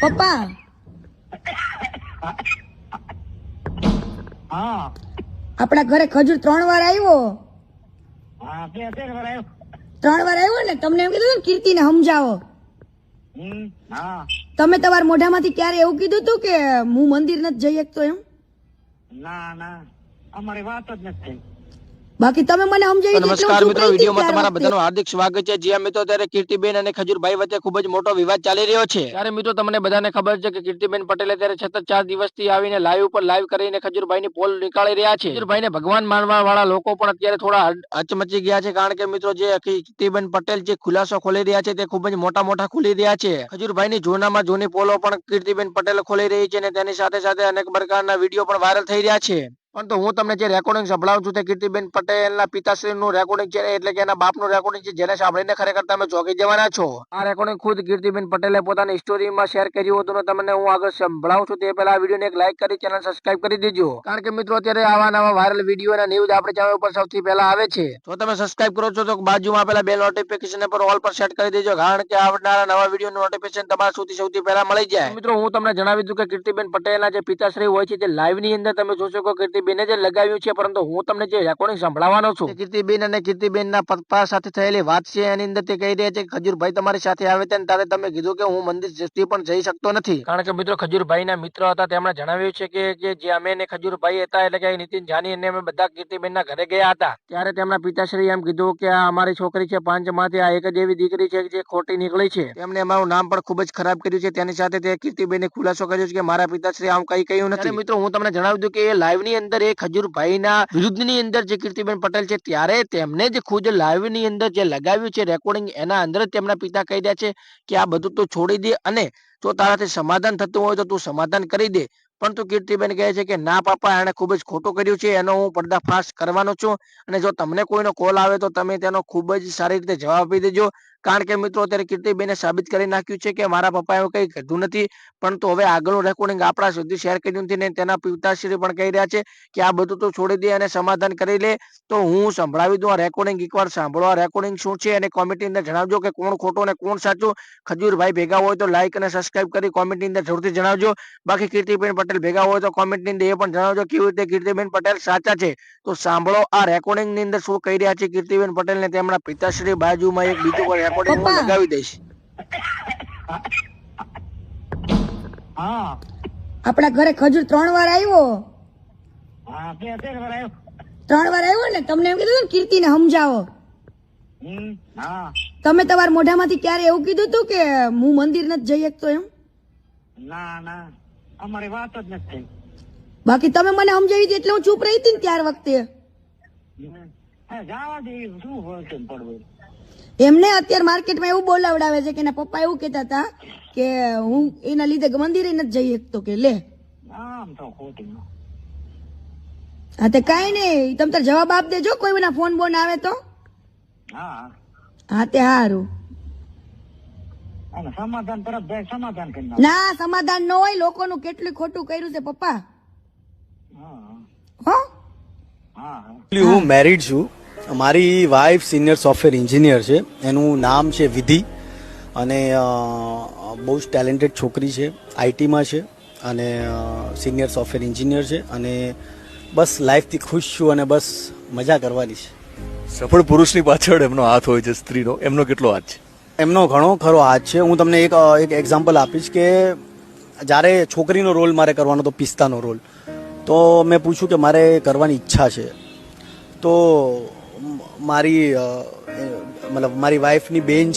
પપ્પા. હા. આપણા ઘરે ખજૂર ત્રણ વાર આવ્યો. ત્રણ વાર આવ્યો ને તમને એમ કીધું ને કીર્તિને સમજાવો. તમે તમારા મોઢામાંથી ક્યારે એવું કીધું હતું કે હું મંદિર નથી જઈ શકતો એમ? ના ના. અમારી વાત જ નથી બાકી તમે મને સમજાવી દો નમસ્કાર મિત્રો વિડીયોમાં તમારા. બધાનું હાર્દિક સ્વાગત છે. જ્યાં મિત્રો ત્યારે કીર્તિબેન અને ખજુરભાઈ વચ્ચે ખૂબ જ મોટો વિવાદ ચાલી રહ્યો છે. ત્યારે મિત્રો તમને બધાને ખબર છે કે કીર્તિબેન પટેલે ત્યારે છતાં ચાર દિવસથી આવીને લાઈવ ઉપર લાઈવ કરીને ખજુરભાઈની પોલ નીકાળી રહ્યા છે. ખજુરભાઈને ભગવાન માનવા વાળા લોકો પણ અત્યારે થોડા અચમચી ગયા છે કારણ કે મિત્રો જે કીર્તિબેન પટેલ જે ખુલાસો ખોલી રહ્યા છે તે ખૂબ જ મોટા મોટા ખુલી રહ્યા છે. ખજુરભાઈની જોનામાં જૂની પોલો પણ કીર્તિબેન પટેલ ખોલી રહી છે અને તેની સાથે સાથે અનેક પ્રકારના વીડિયો પણ વાયરલ થઈ રહ્યા છે. પરંતુ હું તમને જે રેકોર્ડિંગ સંભળાવું છું તે કીર્તિબેન પટેલના પિતાશ્રીનું રેકોર્ડિંગ છે એટલે કે એના બાપનું રેકોર્ડિંગ છે, જેને સાંભળીને ખરેખર તમે ચોંકી જવાના છો. આ રેકોર્ડિંગ ખુદ કીર્તિબેન પટેલે પોતાની સ્ટોરીમાં શેર કર્યું હતું તમને હું આગળ સંભળાવું છું તે પહેલા આ વિડીયોને એક લાઈક કરી ચેનલ સબસ્ક્રાઈબ કરી દેજો. કારણ કે મિત્રો, અત્યારે આવા નવા વાયરલ વીડિયો અને ન્યૂઝ આપણે ચેનલ ઉપર સૌથી પહેલા આવે છે. જો તમે સબસ્ક્રાઈબ કરો છો તો બાજુમાં આપેલા બે નોટિફિકેશન પર ઓલ પર સેટ કરી દેજો, કારણ કે આવનારા નવા વીડિયો નોટિફિકેશન તમારા સુધી સૌથી પહેલા મળી જાય. મિત્રો, હું તમને જણાવી દઉં કે કીર્તિબેન પટેલના જે પિતાશ્રી હોય છે તે લાઈવની અંદર તમે જોશો કે કીર્તિબેને જે લગાવ્યું છે પરંતુ હું તમને જે રેકોર્ડિંગ સંભળાવવાનો છું. કીર્તિબેન અને કીર્તિબેન ના પપ્પા સાથે થયેલી વાત છે એની અંદર તે કહી રહ્યા છે કે ખજૂરભાઈ તમારી સાથે આવે છે અને ત્યારે તમે કીધું કે હું મંદિર સુધી પણ જઈ શકતો નથી. કારણ કે મિત્રો ખજુરભાઈ ના મિત્ર હતા તેમણે જણાવ્યું છે કે જે અમે ને ખજૂરભાઈ હતા એટલે કે નીતિન જાની અને અમે બધા કીર્તિબેન ના ઘરે ગયા હતા. ત્યારે તેમના પિતાશ્રી એમ કીધું કે આ અમારી છોકરી છે પાંચમાંથી આ એક જ એવી દીકરી છે જે ખોટી નીકળી છે. તેમણે અમારું નામ પણ ખૂબ જ ખરાબ કર્યું છે તેની સાથે તે કીર્તિબેને ખુલાસો કર્યો છે કે મારા પિતાશ્રી આમ કઈ કહ્યું નથી. મિત્રો હું તમને જણાવી દઉં કે લાઈવની અંદર એ ખજૂરભાઈના વિરુદ્ધની અંદર જે કીર્તિબેન પટેલ છે, ત્યારે તેમને જ ખુદ લાઈવની અંદર જે લગાવ્યું છે રેકોર્ડિંગ એના અંદર તેમના પિતા કહી રહ્યા છે કે આ બધું તું છોડી દે અને જો તારાથી સમાધાન થતું હોય તો તું સમાધાન કરી દે. પરંતુ કીર્તિબેન કહે છે કે, ના પાપા, એણે ખૂબ જ ખોટું કર્યું છે, એનો હું પર્દાફાશ કરવાનો છું અને જો તમને કોઈનો કોલ આવે તો તમે તેનો ખૂબ જ સારી રીતે જવાબ આપી દેજો કારણ કે મિત્રો અત્યારે કીર્તિબેને સાબિત કરી નાખ્યું છે કે મારા પપ્પા એવું કંઈ કીધું નથી પરંતુ હવે આગળનું રેકોર્ડિંગ આપણા સુધી શેર કર્યું નથી ને તેના પિતાશ્રી પણ કહી રહ્યા છે કે આ બધું તો છોડી દે અને સમાધાન કરી લે. તો હું સંભળાવી દઉં આ રેકોર્ડિંગ એકવાર સાંભળો. આ રેકોર્ડિંગ શું છે અને કોમેન્ટની અંદર જણાવજો કે કોણ ખોટો અને કોણ સાચું. ખજૂરભાઈ ભેગા હોય તો લાઈક અને સબસ્ક્રાઇબ કરી કોમેન્ટની અંદર જરૂરથી જણાવજો. બાકી કીર્તિબેન પટેલ ભેગા હોય તો કોમેન્ટની અંદર એ પણ જણાવજો કેવી રીતે કીર્તિબેન પટેલ સાચા છે. તો સાંભળો આ રેકોર્ડિંગની અંદર શું કહી રહ્યા છે કીર્તિબેન પટેલ ને તેમના પિતાશ્રી બાજુમાં એક બીજું રેકોર્ડિંગ હું લગાવી દઈશ. આપણા ઘરે ખજૂર ત્રણ વાર આવ્યો. ત્રણ વાર આવ્યો ને તમને એમ કીધું ને સમજાવો. તમે તમારા મોઢામાંથી ક્યારે એવું કીધું હતું કે હું મંદિર નથી જઈ શકતો એમ? ના ના. અમારી વાત જ નથી બાકી તમે મને સમજાવી હતી એટલે હું ચૂપ રહી હતી ને ત્યાર વખતે. જવા દે શું પડવું? એમને અત્યારે માર્કેટમાં એવું બોલાવડાવે છે કે એના પપ્પા એવું કહેતા હતા કે હું એના લીધે મંદિરે નથી જઈ શકતો કે લે. આમ ખોટી. હા તે કાંઈ નહીં તમે તાર જવાબ આપ દેજો કોઈ ના ફોન બોન આવે તો. હા. હા તે સારું સમાધાન તરફ જાય સમાધાન કરી ના સમાધાન ન હોય લોકોનું કેટલું ખોટું કર્યું છે પપ્પા. હા. હા? હા હું. મેરીડ છું મારી વાઈફ સિનિયર સોફ્ટવેર એન્જિનિયર છે. એનું નામ છે વિધિ અને બહુ જ ટેલેન્ટેડ છોકરી છે આઈટીમાં છે અને સિનિયર સોફ્ટવેર એન્જિનિયર છે અને બસ લાઈફથી ખુશ છું અને બસ મજા કરવાની છે. સફળ પુરુષની પાછળ એમનો હાથ હોય છે સ્ત્રીનો. એમનો કેટલો હાથ છે? એમનો ઘણો ખરો હાથ છે. હું તમને એક એક એક્ઝામ્પલ આપીશ કે જ્યારે છોકરીનો રોલ મારે કરવાનો તો પિસ્તાનો રોલ તો મેં પૂછ્યું કે મારે કરવાની ઈચ્છા છે. તો મારી મતલબ મારી વાઈફની બેન